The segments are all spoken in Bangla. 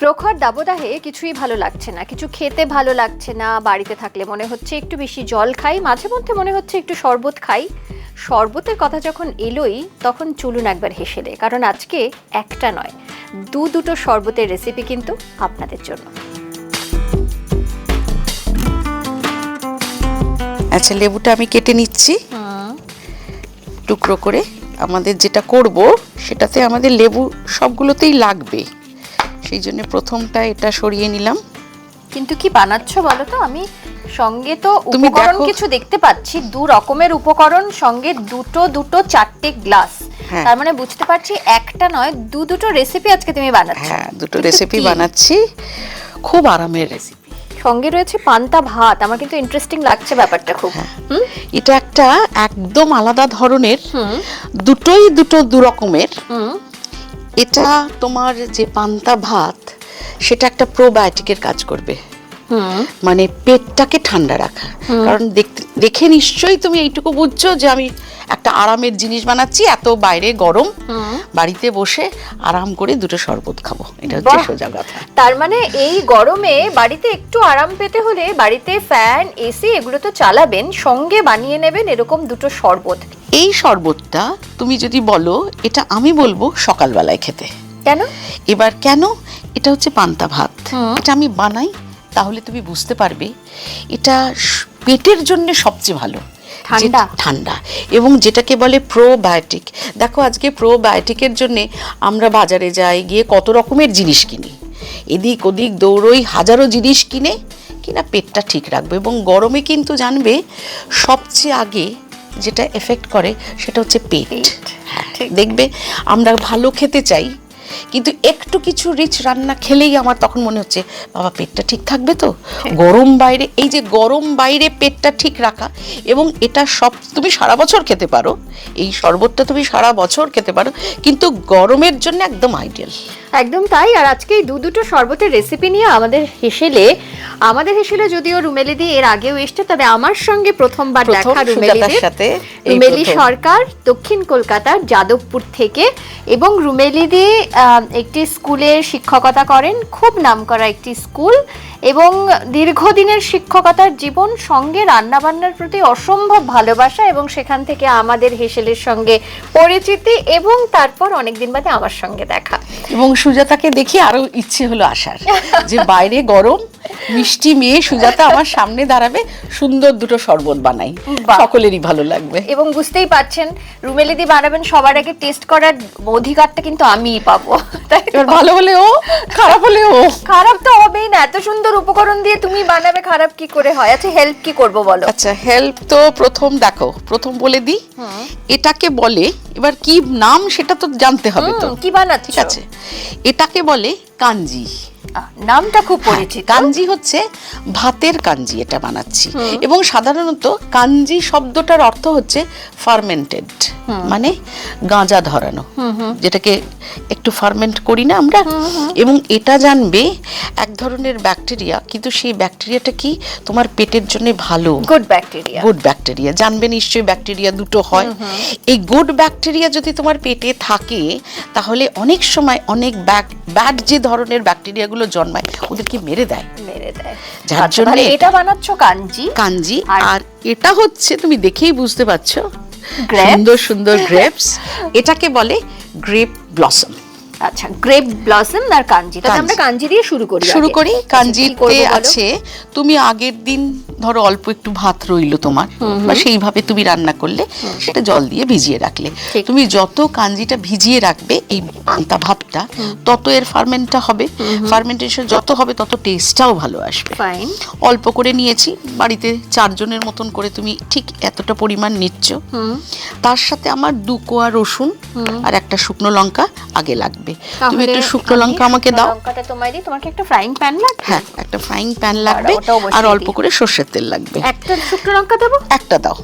প্রখর দাবদাহে কিছুই ভালো লাগছে না। কিছু খেতে ভালো লাগছে না বাড়িতে থাকলে মনে হচ্ছে একটু বেশি জল খাই মাঝে মধ্যে মনে হচ্ছে একটু শরবত খাই। শরবতের কথা যখন এলোই তখন চলুন একবার হেসে দে কারণ আজকে একটা নয় দু দুটো শরবতের রেসিপি কিন্তু আপনাদের জন্য। আচ্ছা লেবুটা আমি কেটে নিচ্ছি। টুকরো করে আমাদের যেটা করব সেটাতে আমাদের লেবু সবগুলোতেই লাগবে। সেই জন্য প্রথমটা এটা সরিয়ে নিলাম। কিন্তু কি বানাচ্ছ বলো তো আমি সঙ্গে তো উপকরণ। কিছু দেখতে পাচ্ছি। দু রকমের উপকরণ সঙ্গে দুটো দুটো চারটে গ্লাস। হ্যাঁ। তার মানে বুঝতে পারছি একটা নয় দু দুটো রেসিপি আজকে তুমি বানাচ্ছ। হ্যাঁ দুটো রেসিপি বানাচ্ছি। খুব আরামের রেসিপি সঙ্গে রয়েছে পান্তা ভাত। আমার কিন্তু ইন্টারেস্টিং লাগছে ব্যাপারটা খুব। হ্যাঁ। এটা একটা একদম আলাদা ধরনের দুটোই দুটো দু রকমের। এটা তোমার যে পান্তা ভাত সেটা একটা প্রোবায়োটিকের কাজ করবে। মানে পেটটাকে ঠান্ডা রাখা। কারণ দেখে নিশ্চয়ই তুমি এইটুকু বুঝছ যে আমি একটা আরামের জিনিস বানাচ্ছি এত বাইরে গরম। বাড়িতে বসে আরাম করে দুটো শরবত খাব। এটা হচ্ছে সোজা কথা। তার মানে এই গরমে বাড়িতে একটু আরাম পেতে হলে বাড়িতে ফ্যান এসি এগুলো তো চালাবেন সঙ্গে বানিয়ে নেবেন এরকম দুটো শরবত। এই শরবতটা তুমি যদি বলো এটা আমি বলব সকালবেলায় খেতে। কেন? এবার কেন? এটা হচ্ছে পান্তা ভাত। এটা আমি বানাই তাহলে তুমি বুঝতে পারবে এটা পেটের জন্য সবচেয়ে ভালো। ঠান্ডা? ঠান্ডা। এবং যেটাকে বলে প্রোবায়োটিক দেখো আজকে প্রোবায়োটিকের জন্য আমরা বাজারে যাই গিয়ে কত রকমের জিনিস কিনি। এদিক ওদিক দৌড়ই হাজারো জিনিস কিনে কিনা পেটটা ঠিক রাখবে। এবং গরমে কিন্তু জানবে সবচেয়ে আগে যেটা এফেক্ট করে সেটা হচ্ছে পেট। পেট, হ্যাঁ দেখবে আমরা ভালো খেতে চাই কিন্তু একটু কিছু রিচ রান্না খেলেই আমার তখন মনে হচ্ছে বাবা পেটটা ঠিক থাকবে তো? গরম বাইরে এই যে গরম বাইরে পেটটা ঠিক রাখা এবং এটা সব তুমি সারা বছর খেতে পারো এই শরবতটা তুমি সারা বছর খেতে পারো কিন্তু গরমের জন্য একদম আইডিয়াল একদম তাই আর আজকে এই দু দুটো শরবতের রেসিপি নিয়ে আমাদের হেসেলে আমাদের হেসেলে যদিও রুমেলিদি এর আগেও এসছে তবে আমার সঙ্গে প্রথমবার দেখা রুমেলিদির সাথে রুমেলি সরকার দক্ষিণ কলকাতার যাদবপুর থেকে এবং রুমেলিদি একটি স্কুলে শিক্ষকতা করেন, খুব নামকরা একটি স্কুল, এবং দীর্ঘদিনের শিক্ষকতার জীবন সঙ্গে রান্নাবান্নার প্রতি অসম্ভব ভালোবাসা এবং সেখান থেকে আমাদের হেসেলের সঙ্গে পরিচিতি এবং তারপর অনেকদিন বাদে আমার সঙ্গে দেখা। এবং সুজাতাকে দেখি আরও ইচ্ছে হলো আসার, যে বাইরে গরম মিষ্টি মেয়ে সুজাতা আমার সামনে দাঁড়াবে সুন্দর দুটো শরবত বানাই। সকলেরই ভালো লাগবে। এবং বুঝতেই পারছেন রুমেলিদি বানাবেন সবার আগে টেস্ট করার অধিকারটা কিন্তু আমিই পাবো? এবার ভালো হলে ও খারাপ হলে ও। খারাপ তো হবেই না এত সুন্দর উপকরণ দিয়ে তুমি বানাবে খারাপ কি করে হয়? আচ্ছা হেল্প কি করব বলো? আচ্ছা হেল্প তো প্রথম দেখো প্রথম বলে দিই এটাকে বলে এবার কি নাম সেটা তো জানতে হবে তো। কি বানাচ্ছ? ঠিক আছে। এটাকে বলে কাঞ্জি। নামটা খুব পরিচিত। কাঞ্জি হচ্ছে ভাতের কাঞ্জি এটা বানাচ্ছি। এবং সাধারণত কাঞ্জি শব্দটার অর্থ হচ্ছে ফার্মেন্টেড মানে গাঁজা ধরানো যেটাকে একটু ফার্মেন্ট করি না আমরা এবং এটা জানবে এক ধরনের ব্যাকটেরিয়া কিন্তু সেই ব্যাকটেরিয়াটা কি তোমার পেটের জন্য ভালো? গুড ব্যাকটেরিয়া গুড ব্যাকটেরিয়া জানবে নিশ্চয়ই ব্যাকটেরিয়া দুটো হয়। এই গুড ব্যাকটেরিয়া যদি তোমার পেটে থাকে তাহলে অনেক সময় অনেক ব্যাক ব্যাড যে ধরনের ব্যাকটেরিয়াগুলো জন্মায় ওদেরকে মেরে দেয়। মেরে দেয়। যার জন্য এটা- বানাচ্ছ কাঞ্জি। কাঞ্জি। আর- এটা হচ্ছে তুমি দেখেই বুঝতে পারছ? সুন্দর সুন্দর গ্রেপস এটাকে বলে গ্রেপ ব্লসম আচ্ছা গ্রেপ ব্লসম আর কাঞ্জি তাহলে আমরা কাঞ্জি দিয়ে শুরু করি শুরু করি। আচ্ছা, কাঞ্জিতে আছে তুমি আগের দিন ধরো অল্প একটু ভাত রইল তোমার বা সেইভাবে তুমি রান্না করলে সেটা জল দিয়ে ভিজিয়ে রাখলে। তুমি যত কাঞ্জিটা ভিজিয়ে রাখবে এই পান্তা ভাতটা তত এর ফার্মেন্টটা হবে। ফার্মেন্টেশন যত হবে তত টেস্টটাও ভালো আসবে। ফাইন অল্প করে নিয়েছি বাড়িতে চারজনের মতন করে তুমি ঠিক এতটা পরিমাণ নিচ্ছ। তার সাথে আমার দু কোয়া রসুন আর একটা শুকনো লঙ্কা আগে লাগবে। তুমি একটু শুকনো লঙ্কা আমাকে দাও। লঙ্কাটা তোমায় দিই। তোমাকে একটা ফ্রাইং প্যান লাগবে? হ্যাঁ একটা ফ্রাইং প্যান লাগবে আর অল্প করে সর্ষের তেল লাগবে। একটা শুকনো লঙ্কা দেবো? একটা দাও।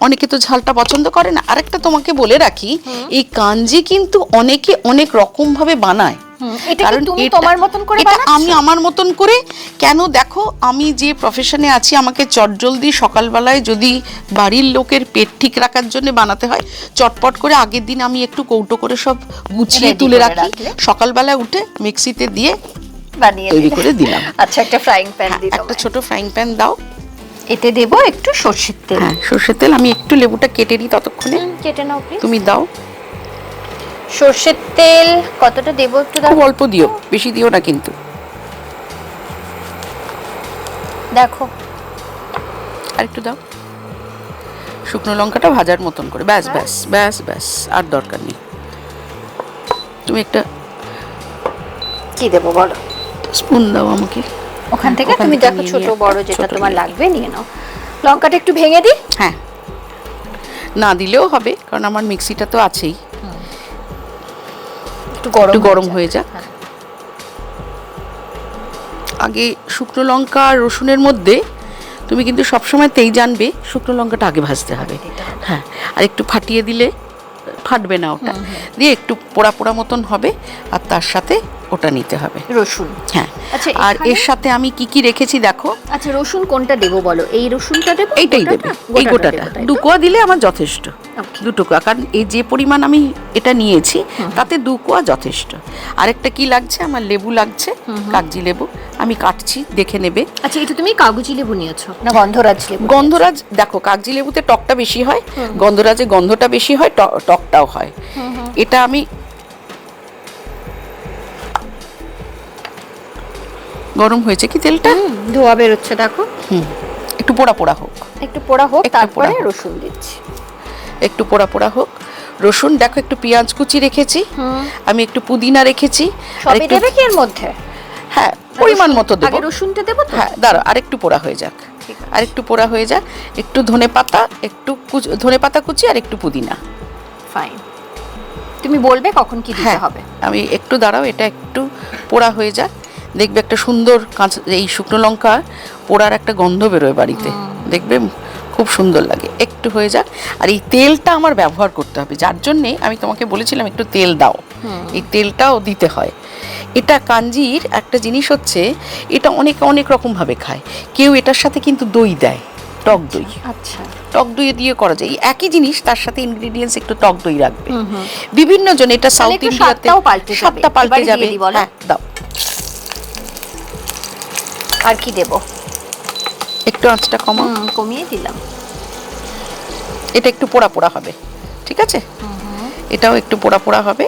অনেকে তো ঝালটা পছন্দ করে না। আরেকটা তোমাকে বলে রাখি এই কাঞ্জি কিন্তু অনেকে অনেক রকম ভাবে বানায়। কারণ তুমি তোমার মতন করে? আমি আমার মতন করে কেন দেখো আমি যে প্রফেশনে আছি আমাকে চটজলদি সকালবেলায় যদি বাড়ির লোকের পেট ঠিক রাখার জন্য বানাতে হয় চটপট করে আগের দিন আমি একটু কৌটো করে সব গুছিয়ে তুলে রাখি। সকালবেলায় উঠে মিক্সিতে দিয়ে বানিয়ে তৈরি করে দিলাম। আচ্ছা একটা ফ্রাইং প্যান দিই একটা ছোট ফ্রাইং প্যান দাও। এতে দেব একটু সর্ষের তেল। হ্যাঁ সর্ষের তেল আমি একটু লেবুটা কেটে নিই ততক্ষণে। কেটে নাও তুমি দাও। সর্ষের তেল কতটা দেবো একটু খুব দাও অল্প দিও বেশি দিও না কিন্তু। দেখো। আর একটু দাও। শুকনো লঙ্কাটা ভাজার মতন করে। ব্যাস ব্যাস ব্যাস ব্যাস আর দরকার নেই। তুমি একটা কি দেবো বলো? স্পুন দাও আমাকে। ওখান থেকে তুমি দেখো ছোট বড় যেটা তোমার লাগবে নিয়ে নাও। লঙ্কাটা একটু ভেঙে দিই? হ্যাঁ। না দিলেও হবে কারণ আমার মিক্সিটা তো আছেই। একটু গরম একটু গরম হয়ে যাক। আগে শুকনো লঙ্কা আর রসুনের মধ্যে তুমি কিন্তু সবসময় তেই জানবে শুকনো লঙ্কাটা আগে ভাজতে হবে। হ্যাঁ আর একটু ফাটিয়ে দিলে ফাটবে না ওটা। দিয়ে একটু পোড়া পোড়া মতন হবে আর তার সাথে ওটা নিতে হবে। রসুন। হ্যাঁ। আচ্ছা, আর এর সাথে আমি কি কি রেখেছি দেখো? আচ্ছা রসুন কোনটা দেবো বলো? এই রসুনটা দেবো? এইটাই? দেবে। এই গোটাটা? দু কোয়া দিলে আমার যথেষ্ট. দুটো কোয়া কারণ এই যে পরিমাণ আমি এটা নিয়েছি তাতে দু কোয়া যথেষ্ট। আরেকটা কি লাগছে? আমার লেবু লাগছে কাগজি লেবু। আমি কাটছি দেখে নেবে। আচ্ছা এটা তুমি কাগজি লেবু নিয়েছো না গন্ধরাজ লেবু? গন্ধরাজ দেখো কাগজি লেবুতে টকটা বেশি হয়। গন্ধরাজে গন্ধটা বেশি হয় ট- টকটাও হয়। এটা আমি গরম হয়েছে কি তেলটা? ধোয়া বেরোচ্ছে দেখো। হুম একটু পোড়া পোড়া হোক। একটু পোড়া হোক তারপরে রসুন দিচ্ছি। একটু পোড়া পোড়া হোক। রসুন দেখো একটু পেঁয়াজ কুচি রেখেছি। আমি একটু পুদিনা রেখেছি। আর একটু কি এর মধ্যে? হ্যাঁ পরিমাণ মতো দেবো। আগে রসুনটা দেবো হ্যাঁ দাঁড়ো আরেকটু পোড়া হয়ে যাক। আর একটু পোড়া হয়ে যাক। একটু ধনে পাতা একটু ধনে পাতা কুচি আর একটু পুদিনা। ফাইন তুমি বলবে কখন কি দিতে হ্যাঁ হবে? আমি একটু দাঁড়াও এটা একটু পোড়া হয়ে যাক। দেখবে একটা সুন্দর কাঁচা এই শুকনো লঙ্কা পোড়ার একটা গন্ধ বেরোয় বাড়িতে। দেখবে খুব সুন্দর লাগে। একটু হয়ে যাক। আর এই তেলটা আমার ব্যবহার করতে হবে। যার জন্যে আমি তোমাকে বলেছিলাম একটু তেল দাও। এই তেলটাও দিতে হয়। এটা কাঞ্জির একটা জিনিস হচ্ছে এটা অনেক অনেক রকমভাবে খায়। কেউ এটার সাথে কিন্তু দই দেয় টক দই। আচ্ছা। টক দই দিয়ে করা যায়। একই জিনিস তার সাথে ইনগ্রেডিয়েন্টস একটু টক দই রাখবে। বিভিন্ন জন এটা সাউথ ইন্ডিয়াতে স্বাদটাও পাল্টে যাবে। হ্যাঁ দাও। আর কি দেবো? একটু আঁচটা হুম, কমিয়ে দিলাম। এটা একটু পোড়া পোড়া হবে ঠিক আছে? এটাও একটু পোড়া পোড়া হবে।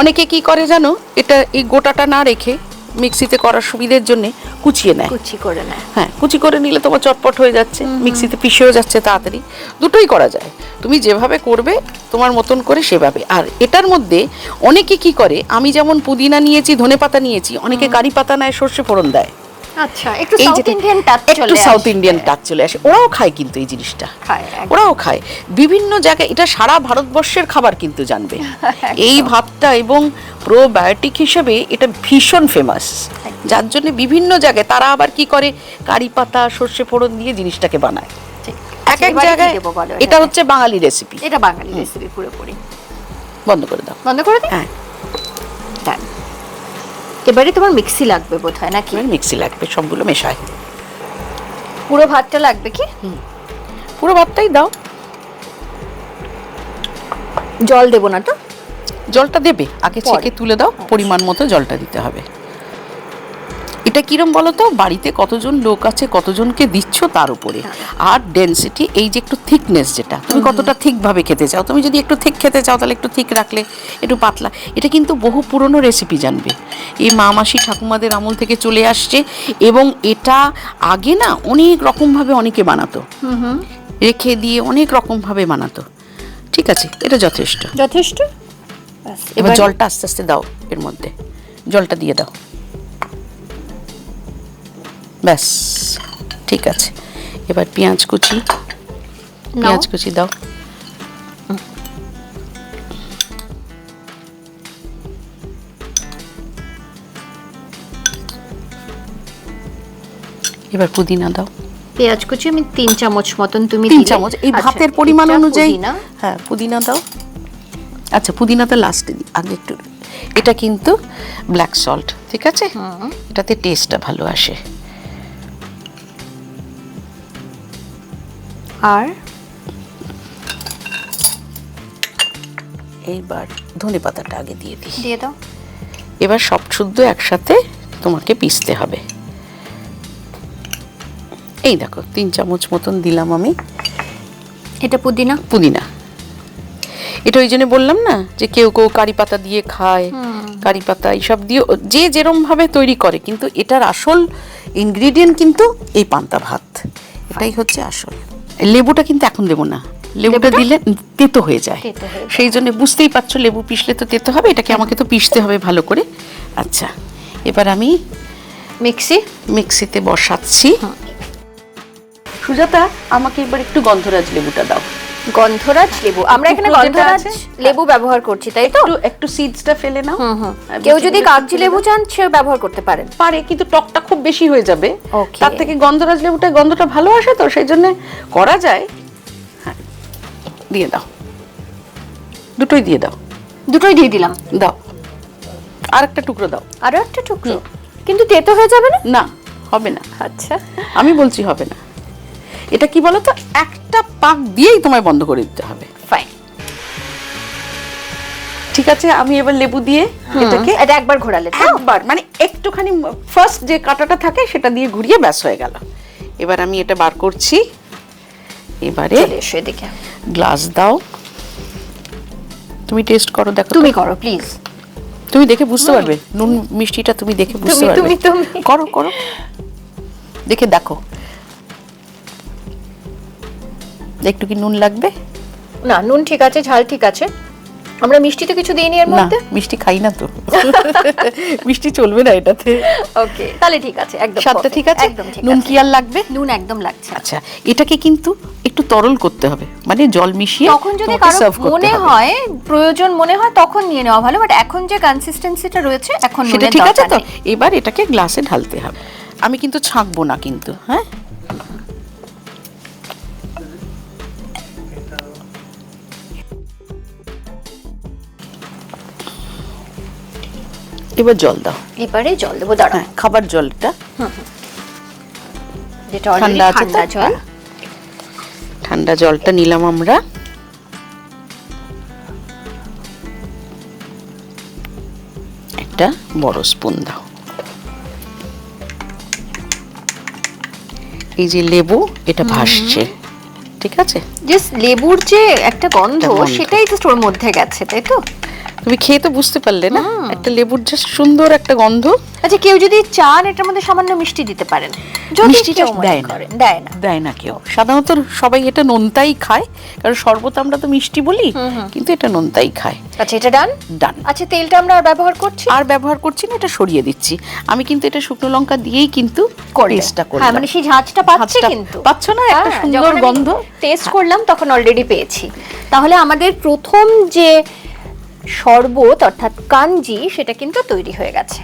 অনেকে কি করে জানো এটা এই গোটাটা না রেখে মিক্সিতে করার সুবিধের জন্য কুচিয়ে নেয়। কুচি করে নেয়। হ্যাঁ কুচি করে নিলে তোমার চটপট হয়ে যাচ্ছে মিক্সিতে পিষেও যাচ্ছে তাড়াতাড়ি। দুটোই করা যায়। তুমি যেভাবে করবে তোমার মতন করে সেভাবে। আর এটার মধ্যে অনেকে কি করে আমি যেমন পুদিনা নিয়েছি ধনে পাতা নিয়েছি অনেকে কারি পাতা নেয় সর্ষে ফোড়ন দেয়। আচ্ছা একটু সাউথ ইন্ডিয়ান টাচ একটু চলে সাউথ আসে। ইন্ডিয়ান টাচ চলে আসে। ওরাও খায় কিন্তু এই জিনিসটা। ওরাও খায়। বিভিন্ন জায়গায় এটা সারা ভারতবর্ষের খাবার কিন্তু জানবে। এই ভাতটা এবং প্রোবায়োটিক হিসেবে এটা ভীষণ ফেমাস যার জন্য বিভিন্ন জায়গায় তারা আবার কি করে? কারি পাতা সর্ষে ফোড়ন দিয়ে জিনিসটাকে বানায়। এক এক জায়গায় এটা হচ্ছে বাঙালি রেসিপি এটা বাঙালি রেসিপি পুরোপুরি। বন্ধ করে দাও। বন্ধ করে দিই? হ্যাঁ. এবারে তোমার মিক্সি লাগবে বোধ বোধহয় নাকি? মিক্সি লাগবে সবগুলো মেশায় পুরো ভাতটা লাগবে কি? পুরো ভাতটাই দাও। জল দেবো না তো? জলটা দেবে আগে। ছেঁকে তুলে দাও পরিমাণ মতো জলটা দিতে হবে। এটা কিরম বলো তো বাড়িতে কতজন লোক আছে কতজনকে দিচ্ছ তার উপরে। আর ডেন্সিটি এই যে একটু থিকনেস যেটা তুমি কতটা থিক ভাবে খেতে চাও? তুমি যদি একটু থিক খেতে চাও তাহলে একটু থিক রাখলে একটু পাতলা। এটা কিন্তু বহু পুরনো রেসিপি জানবে। এই মা মাসি ঠাকুমাদের আমল থেকে চলে আসছে এবং এটা আগে না অনেক রকমভাবে অনেকে বানাতো। রেখে দিয়ে অনেক রকমভাবে বানাতো। ঠিক আছে এটা যথেষ্ট। যথেষ্ট? এবার জলটা আস্তে আস্তে দাও এর মধ্যে। জলটা দিয়ে দাও। ব্যাস ঠিক আছে। এবার পেঁয়াজ কুচি। পেঁয়াজ কুচি দাও। এবার পুদিনা দাও। পেঁয়াজ কুচি আমি তিন চামচ মতন তুমি তিন। চামচ। এই আচ্ছা, ভাতের পরিমাণ অনুযায়ী। হ্যাঁ পুদিনা দাও। আচ্ছা পুদিনাটা লাস্টে দিই। আগে একটু এটা কিন্তু ব্ল্যাক সল্ট ঠিক আছে? এটাতে টেস্টটা ভালো আসে। আর এইবার ধনে পাতাটা আগে দিয়ে দিই। দিয়ে দাও। এবার সব শুদ্ধ একসাথে তোমাকে পিসতে হবে। এই দেখো তিন চামচ মতন দিলাম আমি। এটা পুদিনা? পুদিনা। এটা ওই জন্য বললাম না যে কেউ কেউ কারি পাতা দিয়ে খায় কারি পাতা এইসব দিয়ে যে যেরম ভাবে তৈরি করে কিন্তু এটার আসল ইনগ্রিডিয়েন্ট কিন্তু এই পান্তা ভাত। এটাই হচ্ছে আসল। লেবুটা কিন্তু এখন দেবো না। লেবুটা? দিলে তেতো হয়ে যায়। তেতো হয়ে যায়। সেই জন্য বুঝতেই পারছ লেবু পিষলে তো তেতো হবে এটাকে আমাকে তো পিষতে হবে ভালো করে। আচ্ছা এবার আমি মিক্সি? মিক্সিতে বসাচ্ছি। সুজাতা আমাকে এবার একটু গন্ধরাজ লেবুটা দাও। গন্ধরাজ লেবু। আমরা এখানে গন্ধরাজ লেবু ব্যবহার করছি তাই তো? একটু একটু সিডসটা ফেলে নাও। হুম হুম। কেউ যদি কাগজি লেবু চান সেও ব্যবহার করতে পারেন। পারে কিন্তু টকটা খুব বেশি হয়ে যাবে. তার থেকে গন্ধরাজ লেবুটা গন্ধটা ভালো আসে তো সেই জন্য করা যায়। হ্যাঁ দিয়ে দাও। দুটোই দিয়ে দাও। দুটোই দিয়ে দিলাম। দাও। আর একটা টুকরো দাও। আরও একটা টুকরো? কিন্তু তেতো হয়ে যাবে না? না হবে না। আচ্ছা। আমি বলছি হবে না। এটা কি বলো তো একটা পাক দিয়েই তোমায় বন্ধ করে দিতে হবে। ফাইন ঠিক আছে আমি এবার লেবু দিয়ে এটাকে এটা একবার ঘোরালে একবার। মানে একটুখানি ফার্স্ট যে কাঁটাটা থাকে সেটা দিয়ে ঘুরিয়ে ব্যাস হয়ে গেল। এবার আমি এটা বার করছি। এবারে এদিকে। গ্লাস দাও। তুমি টেস্ট করো দেখো তুমি করো প্লিজ তুমি দেখে বুঝতে পারবে নুন মিষ্টিটা তুমি দেখে বুঝতে পারবে। তুমি- তুমি। করো করো। দেখে দেখো। একটু কি নুন লাগবে? না নুন ঠিক আছে ঝাল ঠিক আছে। আমরা মিষ্টি তো কিছু দিইনি এর মধ্যে? মিষ্টি খাই না তো। মিষ্টি চলবে না এটাতে। ওকে তাহলে ঠিক আছে একদম স্বাদটা ঠিক আছে? একদম ঠিক নুন কি আর লাগবে? নুন একদম লাগছে আচ্ছা এটাকে কিন্তু একটু তরল করতে হবে মানে জল মিশিয়ে তখন যদি কারও মনে হয় প্রয়োজন মনে হয় তখন নিয়ে নেওয়া ভালো বাট এখন যে কনসিস্টেন্সিটা রয়েছে এখন সেটা ঠিক আছে তো? এবার এটাকে গ্লাসে ঢালতে হবে। আমি কিন্তু ছাঁকবো না কিন্তু হ্যাঁ? এবার জল দাও। এবারে জল দেবো দাঁড়া হ্যাঁ খাবার জলটা। যেটা ঠান্ডা আছে ঠান্ডা জল। ঠান্ডা জলটা নিলাম আমরা। একটা বড় স্পুন দাও। এই যে লেবু এটা ভাসছে। ঠিক আছে? জাস্ট লেবুর যে একটা গন্ধ। সেটাই জাস্ট ওর মধ্যে গেছে তাই তো? তুমি খেয়ে তো বুঝতে পারলে না? একটা লেবুর জাস্ট সুন্দর একটা গন্ধ। আচ্ছা কেউ যদি চান এটার মধ্যে সামান্য মিষ্টি দিতে পারেন। যদি মিষ্টিটা দেয় না। দেয় না। দেয় না কেউ। সাধারণত সবাই এটা নোনতাই খায় কারণ শরবত আমরা তো মিষ্টি বলি কিন্তু এটা নোনতাই খায়। আচ্ছা এটা ডান ডান আচ্ছা তেলটা আমরা আর ব্যবহার করছি? আর ব্যবহার করছি না এটা সরিয়ে দিচ্ছি। আমি কিন্তু এটা শুকনো লঙ্কা দিয়েই কিন্তু টেস্টটা করি হ্যাঁ মানে সেই ঝাঁজটা পাচ্ছে কিন্তু। পাচ্ছ না? একটা সুন্দর গন্ধ? টেস্ট করলাম তখন অলরেডি পেয়েছি। তাহলে আমাদের প্রথম যে শরবত অর্থাৎ কাঞ্জি সেটা কিন্তু তৈরি হয়ে গেছে।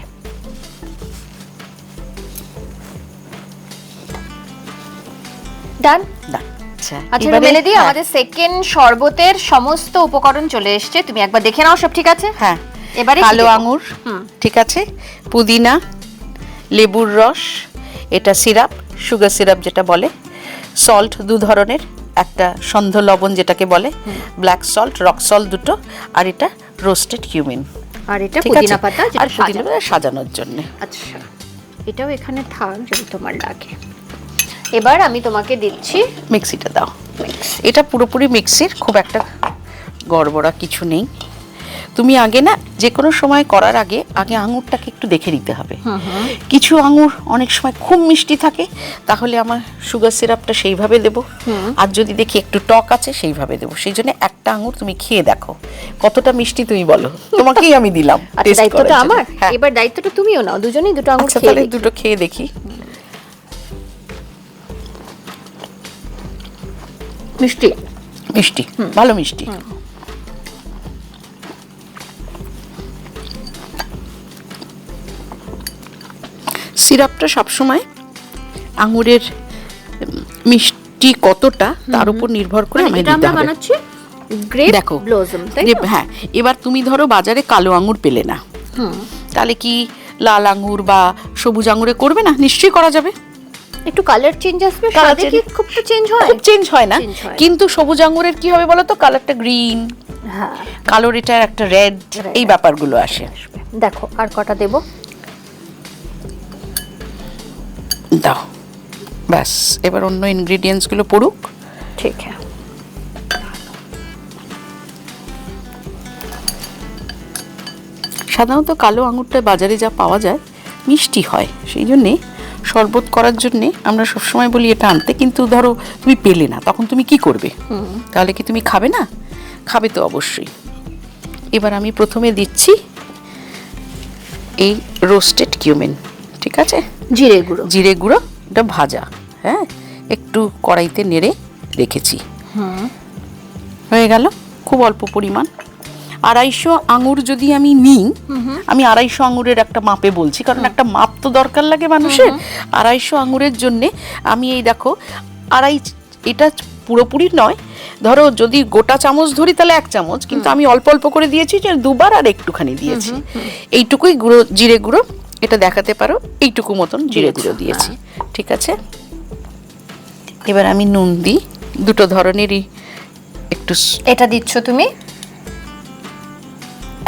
ডান ডান। আচ্ছা আচ্ছা মেলে দিয়ে হ্যাঁ, আমাদের সেকেন্ড শরবতের সমস্ত উপকরণ চলে এসেছে। তুমি একবার দেখে নাও সব ঠিক আছে? হ্যাঁ। এবারে কালো আঙুর হুম। ঠিক আছে। পুদিনা লেবুর রস এটা সিরাপ সুগার সিরাপ যেটা বলে সল্ট দু ধরনের। একটা সন্ধ লবণ যেটাকে বলে ব্ল্যাক সল্ট রক সল্ট দুটো আর এটা রোস্টেড কিউমিন আর এটা পুদিনা পাতা আর পুদিনা পাতা। সাজানোর জন্য। আচ্ছা এটাও এখানে থাক যদি তোমার লাগে। এবার আমি তোমাকে দিচ্ছি মিক্সিটা দাও। এটা পুরোপুরি মিক্সির খুব একটা গড়বড়া কিছু নেই। তুমি আগে না যে কোনো সময় করার আগে আগে আঙুরটাকে একটু দেখে নিতে হবে। কিছু আঙুর অনেক সময় খুব মিষ্টি থাকে তাহলে আমার সুগার সিরাপটা সেইভাবে দেবো। আর যদি দেখি একটু টক আছে সেইভাবে দেবো। সেই জন্য একটা আঙুর তুমি খেয়ে দেখো কতটা মিষ্টি তুমি বলো। তোমাকেই আমি দিলাম আচ্ছা দায়িত্বটা আমার? হ্যাঁ। এবার দায়িত্বটা তুমিও নাও দুজনেই দুটো আঙুর আচ্ছা খেয়ে দুটো খেয়ে দেখি। মিষ্টি? মিষ্টি ভালো মিষ্টি। সিরাপটা সবসময় আঙুরের মিষ্টি কতটা তার উপর নির্ভর করে মানে আমায় দিতে হবে। বানাচ্ছি দেখো? হ্যাঁ এবার তুমি ধরো বাজারে কালো আঙুর পেলে না। তাহলে কি লাল আঙুর বা সবুজ আঙুরে করবে না? নিশ্চয়ই করা যাবে। একটু কালার চেঞ্জ আসবে স্বাদে কি খুব তো চেঞ্জ হয়? খুব চেঞ্জ হয় না। কিন্তু সবুজ আঙুরের কি হবে বলো তো কালারটা গ্রিন হ্যাঁ। কালোর এটার একটা রেড এই ব্যাপারগুলো আসে। দেখো আর কটা দেবো? দাও। ব্যাস এবার অন্য ইনগ্রিডিয়েন্টসগুলো পড়ুক। ঠিক হ্যাঁ সাধারণত কালো আঙুরটা বাজারে যা পাওয়া যায় মিষ্টি হয়। সেই জন্যে শরবত করার জন্যে আমরা সবসময় বলি এটা আনতে কিন্তু ধরো তুমি পেলে না তখন তুমি কি করবে? তাহলে কি তুমি খাবে না? খাবে তো অবশ্যই। এবার আমি প্রথমে দিচ্ছি এই রোস্টেড কিউমেন ঠিক আছে? জিরে গুঁড়ো। জিরে গুঁড়ো এটা ভাজা হ্যাঁ? একটু কড়াইতে নেড়ে রেখেছি। হয়ে গেল খুব অল্প পরিমাণ। আড়াইশো আঙুর যদি আমি নিই আমি আড়াইশো আঙুরের একটা মাপে বলছি কারণ একটা মাপ তো দরকার লাগে মানুষের। আড়াইশো আঙুরের জন্যে আমি এই দেখো আড়াই এটা পুরোপুরি নয়। ধরো যদি গোটা চামচ ধরি তাহলে এক চামচ। কিন্তু আমি অল্প অল্প করে দিয়েছি যে দুবার আর একটুখানি দিয়েছি। এইটুকুই গুঁড়ো জিরে গুঁড়ো এটা দেখাতে পারো। এইটুকু মতন জিরে গুঁড়ো দিয়েছি। ঠিক আছে? এবার আমি নুন দিই। দুটো ধরনেরই একটু এটা দিচ্ছ তুমি?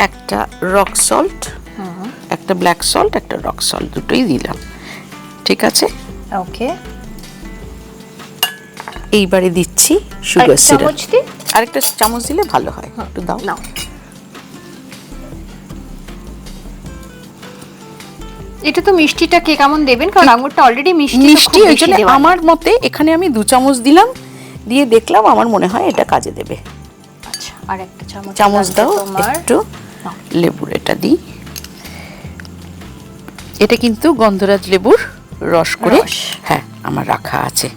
একটা রক সল্ট একটা ব্ল্যাক সল্ট একটা রক সল্ট দুটোই দিলাম। ঠিক আছে? ওকে। এইবারে দিচ্ছি সুগার সিরাপ আরেকটা চামচ দিলে ভালো হয়। একটু দাও। নাও। এটা তো মিষ্টিটা কে কেমন দেবেন? কারণ আঙুরটা অলরেডি মিষ্টি মিষ্টি ওই জন্য আমার মতে এখানে আমি দু চামচ দিলাম দিয়ে দেখলাম আমার মনে হয় এটা কাজে দেবে। আচ্ছা আর একটা চামচ চামচ দাও একটু লেবুর এটা দিই। এটা কিন্তু গন্ধরাজ লেবুর রস করে হ্যাঁ আমার রাখা আছে।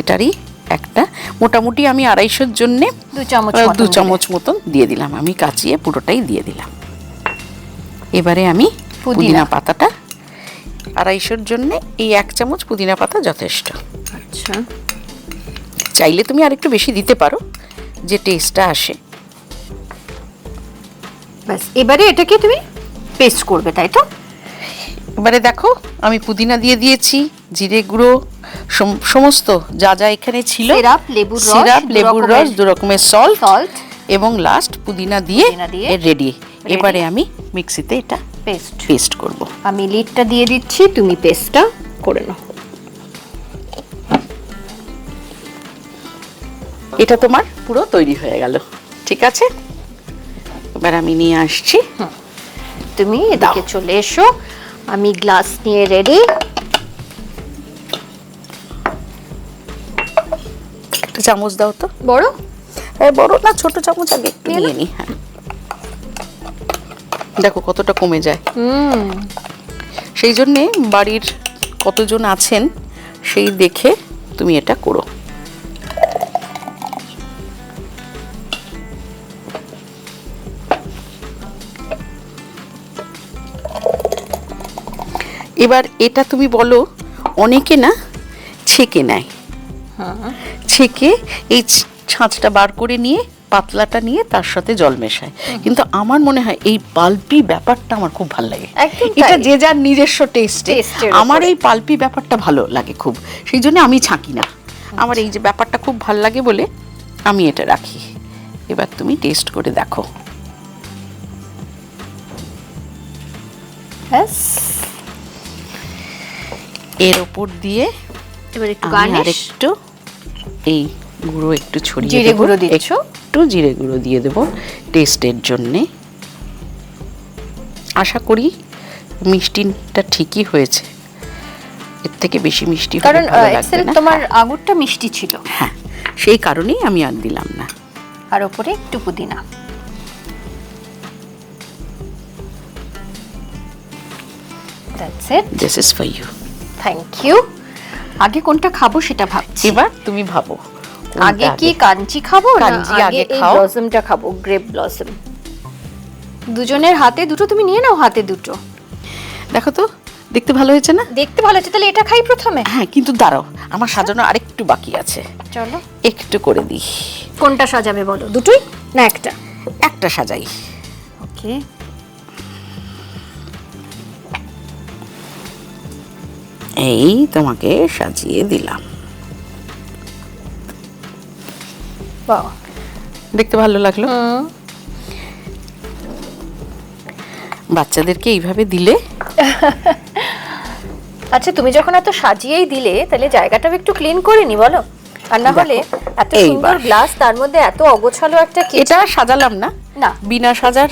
এটারই একটা মোটামুটি আমি আড়াইশোর জন্যে দু চামচ মতন দু চামচ মতন দিয়ে দিলাম। আমি কাচিয়ে পুরোটাই দিয়ে দিলাম। এবারে আমি। পুদিনা পাতাটা আড়াইশোর জন্য এই এক চামচ পুদিনা পাতা যথেষ্ট। আচ্ছা। চাইলে তুমি আরেকটু বেশি দিতে পারো যে টেস্টটা আসে। ব্যাস এবারে এটাকে তুমি পেস্ট করবে তাই তো? এবারে দেখো আমি পুদিনা দিয়ে দিয়েছি জিরে গুঁড়ো সম- সমস্ত যা যা এখানে ছিল সিরাপ, লেবুর রস, সিরাপ লেবুর রস দু রকমের সল্ট salt। এবং লাস্ট পুদিনা দিয়ে রেডি এবারে আমি মিক্সিতে এটা পেস্ট পেস্ট করব। আমি লিডটা দিয়ে দিচ্ছি তুমি পেস্টটা করে নাও। এটা তোমার পুরো তৈরি হয়ে গেল ঠিক আছে? এবার আমি নিয়ে আসছি। তুমি এদিকে চলে এসো আমি গ্লাস নিয়ে রেডি একটা চামচ দাও তো। বড়? এই বড় না ছোট চামচ আগে নিয়ে নি হ্যাঁ। দেখো কতটা কমে যায়। হুম। সেই জন্যে বাড়ির কতজন আছেন সেই দেখে তুমি এটা করো। এবার এটা তুমি বলো অনেকে না ছেঁকে নেয়। ছেঁকে এই ছাঁচটা বার করে নিয়ে পাতলাটা নিয়ে তার সাথে জল মেশায়। কিন্তু আমার মনে হয় এই পাল্পি ব্যাপারটা আমার খুব ভালো লাগে। এটা যে যার নিজস্ব টেস্টে আমার এই পাল্পি ব্যাপারটা ভালো লাগে খুব। সেই জন্য আমি ছাঁকি না। আমার এই যে ব্যাপারটা খুব ভালো লাগে বলে আমি এটা রাখি। এবার তুমি টেস্ট করে দেখো। এর ওপর দিয়ে এবার একটু গার্নিশ আরেকটু এই গুঁড়ো একটু ছড়িয়ে জিরে গুঁড়ো দিচ্ছ? একটু জিরে গুঁড়ো দিয়ে দেবো টেস্টের জন্যে। আশা করি মিষ্টিটা ঠিকই হয়েছে। এর থেকে বেশি মিষ্টি কারণ তোমার আঙুরটা মিষ্টি ছিল। হ্যাঁ সেই কারণেই আমি আর দিলাম না। আর ওপরে একটু পুদিনা। That's it this is for you thank you আগে কোনটা খাব সেটা ভাবছি। এবার তুমি ভাবো। আগে কি কাঞ্চি খাব না কাঞ্চি আগে খাও। ব্লসমটা খাব গ্রেপ ব্লসম দুজনের হাতে দুটো তুমি নিয়ে নাও হাতে দুটো। দেখো তো দেখতে ভালো হয়েছে না? দেখতে ভালো হচ্ছে তাহলে এটা খাই প্রথমে। হ্যাঁ কিন্তু দাঁড়াও আমার সাজানো আরেকটু বাকি আছে। চলো। একটু করে দিই। কোনটা সাজাবে বলো? দুটোই? না একটা? একটা সাজাই। ওকে। এই তোমাকে সাজিয়ে দিলাম। বাহ দেখতে ভালো লাগল। বাচ্চাদেরকে এইভাবে দিলে? আচ্ছা তুমি যখন এত সাজিয়েই দিলে তাহলে জায়গাটাও একটু ক্লিন করে নি বলো? আর না হলে এত সুন্দর গ্লাস তার মধ্যে এত অগোছালো একটা এটা সাজালাম না। না। বিনা সাজার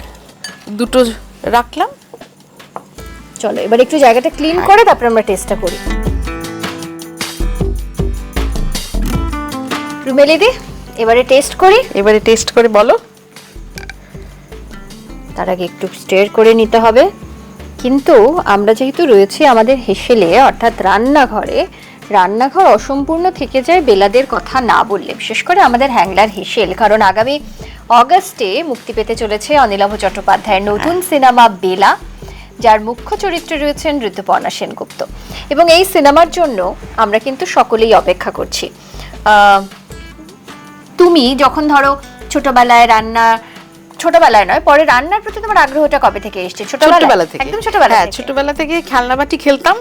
দুটো রাখলাম। চলো এবার একটু জায়গাটা ক্লিন করে তারপর আমরা টেস্টটা করি। রুমেলি দি? এবারে টেস্ট করি। এবারে টেস্ট করে বলো। তার আগে একটু স্টের করে নিতে হবে। কিন্তু আমরা যেহেতু রয়েছি আমাদের হেসেলে অর্থাৎ রান্নাঘরে রান্নাঘর অসম্পূর্ণ থেকে যায় বেলাদের কথা না বললে বিশেষ করে আমাদের হ্যাংলার হেসেল। কারণ আগামী অগস্টে মুক্তি পেতে চলেছে অনিলাভ চট্টোপাধ্যায়ের নতুন সিনেমা বেলা যার মুখ্য চরিত্রে রয়েছেন ঋতুপর্ণা সেনগুপ্ত। এবং এই সিনেমার জন্য আমরা কিন্তু সকলেই অপেক্ষা করছি। তুমি যখন ধরো ছোটবেলায় রান্না ছোটবেলায় নয় পরে রান্নার প্রতি তোমার আগ্রহটা কবে থেকে এসছে? ছোটবেলা থেকে। একদম ছোটবেলা হ্যাঁ ছোটবেলা থেকে খেলনা বাটি খেলতাম।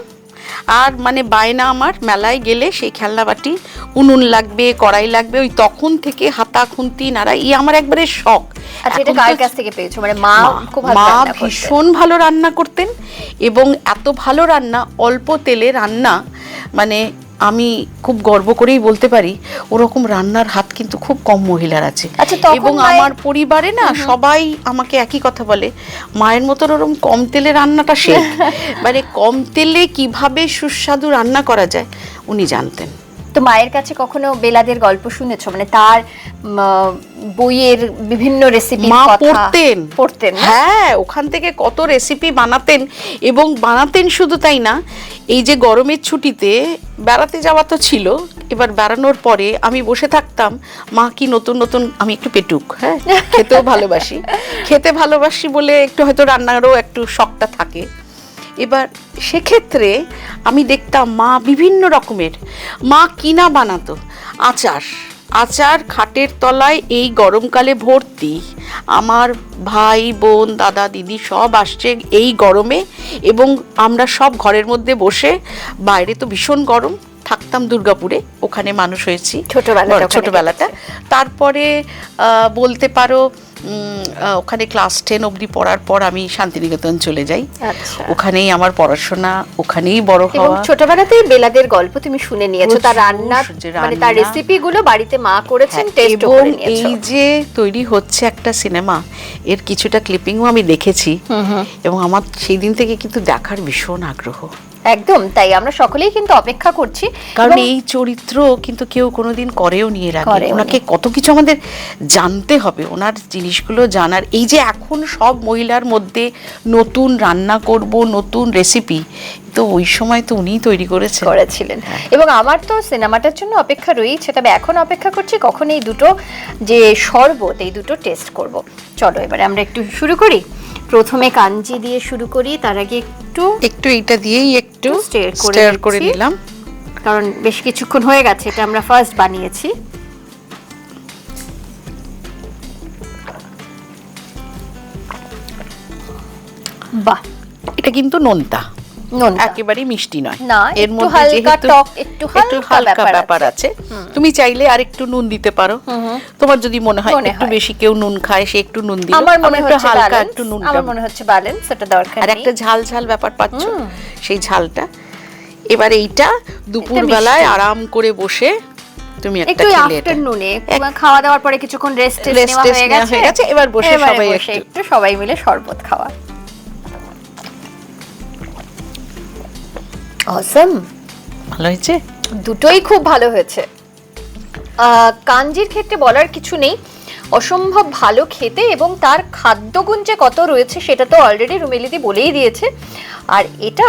আর মানে বায়না আমার মেলায় গেলে সেই খেলনা বাটি উনুন লাগবে কড়াই লাগবে ওই তখন থেকে হাতা খুন্তি নাড়া ই আমার একবারে শখ। আচ্ছা এটা কার কাছ থেকে পেয়েছ? মানে মা খুব ভালো মা। ভীষণ ভালো রান্না করতেন এবং এত ভালো রান্না অল্প তেলে রান্না মানে আমি খুব গর্ব করেই বলতে পারি ওরকম রান্নার হাত কিন্তু খুব কম মহিলার আছে। আচ্ছা, এবং আমার পরিবারে না সবাই আমাকে একই কথা বলে মায়ের মতো ওরকম কম তেলে রান্নাটা শেখ। মানে কম তেলে কীভাবে সুস্বাদু রান্না করা যায় উনি জানতেন। তো মায়ের কাছে কখনো বেলাদের গল্প শুনেছো? মানে তার বইয়ের বিভিন্ন রেসিপি মা পড়তেন। পড়তেন হ্যাঁ ওখান থেকে কত রেসিপি বানাতেন এবং বানাতেন শুধু তাই না এই যে গরমের ছুটিতে বেড়াতে যাওয়া তো ছিল এবার বেড়ানোর পরে আমি বসে থাকতাম মা কি নতুন নতুন আমি একটু পেটুক হ্যাঁ খেতেও ভালোবাসি। খেতে ভালোবাসি বলে একটু হয়তো রান্নারও একটু শখটা থাকে। এবার সেক্ষেত্রে আমি দেখতাম মা বিভিন্ন রকমের। মা কিনা বানাতো। আচার। আচার খাটের তলায় এই গরমকালে ভর্তি। আমার ভাই, বোন, দাদা, দিদি সব আসছে এই গরমে এবং আমরা সব ঘরের মধ্যে বসে, বাইরে তো ভীষণ গরম। থাকতাম দুর্গাপুরে ওখানে মানুষ হয়েছি। ছোটবেলাটা ছোটবেলাটা। তারপরে বলতে পারো ওখানে ক্লাস টেন অবধি পড়ার পর আমি শান্তিনিকেতন চলে যাই। আচ্ছা। ওখানেই আমার পড়াশোনা ওখানেই বড় হওয়া। ছোটবেলাতেই বেলাদের গল্প তুমি শুনে নিয়েছো তার রান্নার মানে তার রান্না। রেসিপি গুলো বাড়িতে মা করেছেন হ্যাঁ, টেস্ট করে নিয়েছো। এই যে তৈরি হচ্ছে একটা সিনেমা এর কিছুটা ক্লিপিংও আমি দেখেছি। এবং আমার সেই দিন থেকে কিন্তু দেখার ভীষণ আগ্রহ। একদম তাই আমরা সকলেই কিন্তু অপেক্ষা করছি কারণ এই চরিত্র কিন্তু কেউ কোনোদিন করেও নিয়ে রাখে। ওনাকে কত কিছু আমাদের জানতে হবে ওনার জিনিসগুলো জানার এই যে এখন সব মহিলার মধ্যে নতুন রান্না করব নতুন রেসিপি তো ওই সময় তো উনিই তৈরি করেছেন। করেছিলেন। এবং আমার তো সিনেমাটার জন্য অপেক্ষা রয়েছে তবে এখন অপেক্ষা করছি কখন এই দুটো যে শরবত এই দুটো টেস্ট করব। চলো এবারে আমরা একটু শুরু করি। প্রথমে কাঞ্জি দিয়ে শুরু করি তার আগে একটু একটু এইটা দিয়েই একটু স্টার করে নিলাম। কারণ বেশ কিছুক্ষণ হয়ে গেছে এটা আমরা ফার্স্ট বানিয়েছি। বাহ! এটা কিন্তু নোনতা। নোনতা একেবারেই মিষ্টি নয়। এর মধ্যে যেহেতু একটু হালকা ব্যাপার আছে। তুমি চাইলে আর একটু নুন দিতে পারো। তোমার যদি মনে হয় একটু বেশি কেউ নুন খায় সে একটু নুন দিল। আমার মনে হচ্ছে হালকা একটু নুন আমার মনে হচ্ছে ব্যালেন্স দরকার আর একটা ঝাল ঝাল ব্যাপার পাচ্ছ? সেই ঝালটা। এবার এইটা দুপুর বেলায় আরাম করে বসে তুমি একটা একটু আফটারনুনে খাওয়া দাওয়ার পরে কিছুক্ষণ রেস্ট নেওয়া হয়ে গেছে এবার বসে সবাই একটু সবাই মিলে শরবত খাওয়া। অসম ভালো হয়েছে? দুটোই খুব ভালো হয়েছে। কাঞ্জির ক্ষেত্রে বলার কিছু নেই। অসম্ভব ভালো খেতে এবং তার খাদ্যগুণ যে কত রয়েছে সেটা তো অলরেডি রুমেলিদি বলেই দিয়েছে। আর এটা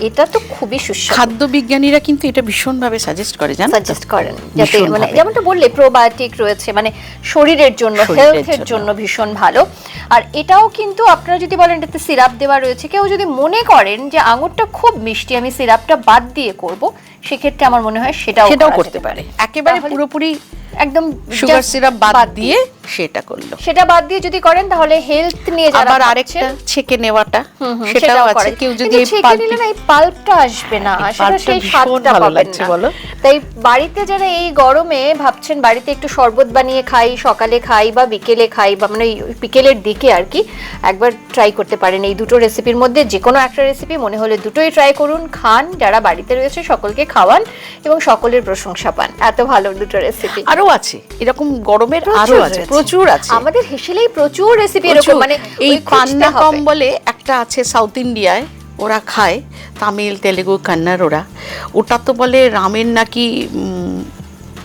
এটা তো খুবই সুস্বাদু খাদ্য বিজ্ঞানীরা কিন্তু এটা ভীষণ ভাবে সাজেস্ট করে জানেন সাজেস্ট করেন যাতে মানে। যেমনটা বললে প্রোবায়োটিক রয়েছে মানে শরীরের জন্য হেলথের জন্য। জন্য ভীষণ ভালো আর এটাও কিন্তু আপনারা যদি বলেন এটাতে সিরাপ দেওয়া রয়েছে কেউ যদি মনে করেন যে আঙুরটা খুব মিষ্টি আমি সিরাপটা বাদ দিয়ে করব সেক্ষেত্রে আমার মনে হয় সেটাও সেটাও করতে পারে। একেবারে পুরোপুরি একদম সুগার সিরাপ বাদ দিয়ে সেটা করল। সেটা বাদ দিয়ে যদি করেন তাহলে হেলথ নিয়ে যারা আবার আরেকটা ছেকে নেওয়াটা সেটাও আছে। কেউ যদি পাল্প নিলে না এই পাল্পটা আসবে না। সেটা সেই স্বাদটা ভালো পাবেন লাগছে না। বলো? তাই বাড়িতে যারা এই গরমে ভাবছেন বাড়িতে একটু শরবত বানিয়ে খাই সকালে খাই বা বিকেলে খাই বা মানে বিকেলের দিকে আর কি একবার ট্রাই করতে পারেন এই দুটো রেসিপির মধ্যে। যে কোনো একটা রেসিপি মনে হলে দুটোই ট্রাই করুন। খান যারা বাড়িতে রয়েছে সকলকে খাওয়ান এবং সকলের প্রশংসা পান। এত ভালো দুটো রেসিপি আরও আছে এরকম গরমের আরও আছে প্রচুর আছে। আমাদের হেসেলেই প্রচুর রেসিপি এরকম মানে এই পান্না কম বলে একটা আছে সাউথ ইন্ডিয়ায় ওরা খায় তামিল তেলেগু কান্নাড় ওরা। ওটা তো বলে রামের নাকি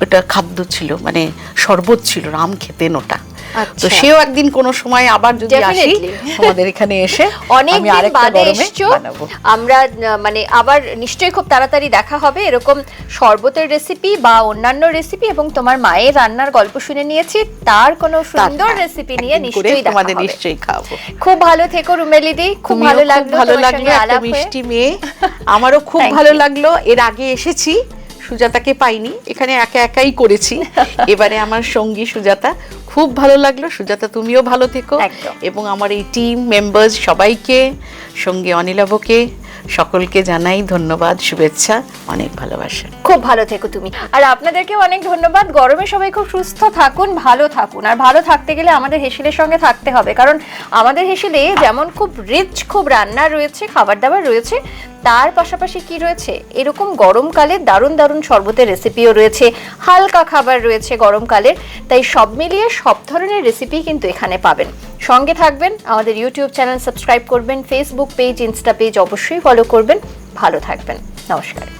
ওটা খাদ্য ছিল মানে শরবত ছিল রাম খেতেন ওটা। তো আচ্ছা। সেও একদিন কোনো সময় আবার যদি আসি. তোমাদের এখানে এসে অনেক বাদে এসছো। বানাবো। আমরা মানে আবার নিশ্চয়ই খুব তাড়াতাড়ি দেখা হবে। এরকম শরবতের রেসিপি বা অন্যান্য রেসিপি এবং তোমার মায়ের রান্নার গল্প শুনে নিয়েছি তার কোনো সুন্দর হ্যাঁ, রেসিপি নিয়ে একদিন নিশ্চয়ই তোমাদের নিশ্চয়ই খাওয়াবো। খুব ভালো থেকো রুমেলিদি খুব ভালো খুব লাগল ভালো লাগল হয়ে। মিষ্টি মেয়ে। আমারও খুব ভালো লাগল এর আগে এসেছি। সুজাতাকে পাইনি এখানে একা একাই করেছি। এবারে আমার সঙ্গী সুজাতা খুব ভালো লাগল। সুজাতা তুমিও ভালো থেকো। এবং আমার এই টিম মেম্বার্স সবাইকে সঙ্গে অনিলাভকে সকলকে জানাই ধন্যবাদ শুভেচ্ছা অনেক ভালোবাসা। খুব ভালো থেকো তুমি। আর আপনাদেরকে অনেক ধন্যবাদ। গরমে সবাই খুব সুস্থ থাকুন ভালো থাকুন। আর ভালো থাকতে গেলে আমাদের হেসেলের সঙ্গে থাকতে হবে। কারণ আমাদের হেসেলে যেমন খুব রিচ খুব রান্না রয়েছে খাবার দাবার রয়েছে তার পাশাপাশি কি রয়েছে? এরকম গরমকালে দারুণ দারুণ শরবতের রেসিপিও রয়েছে। হালকা খাবার রয়েছে গরমকালের তাই সব মিলিয়ে সব ধরনের রেসিপি কিন্তু এখানে পাবেন। সঙ্গে থাকবেন আমাদের ইউটিউব চ্যানেল সাবস্ক্রাইব করবেন ফেসবুক পেজ ইনস্টা পেজ অবশ্যই ফলো করবেন। ভালো থাকবেন। নমস্কার।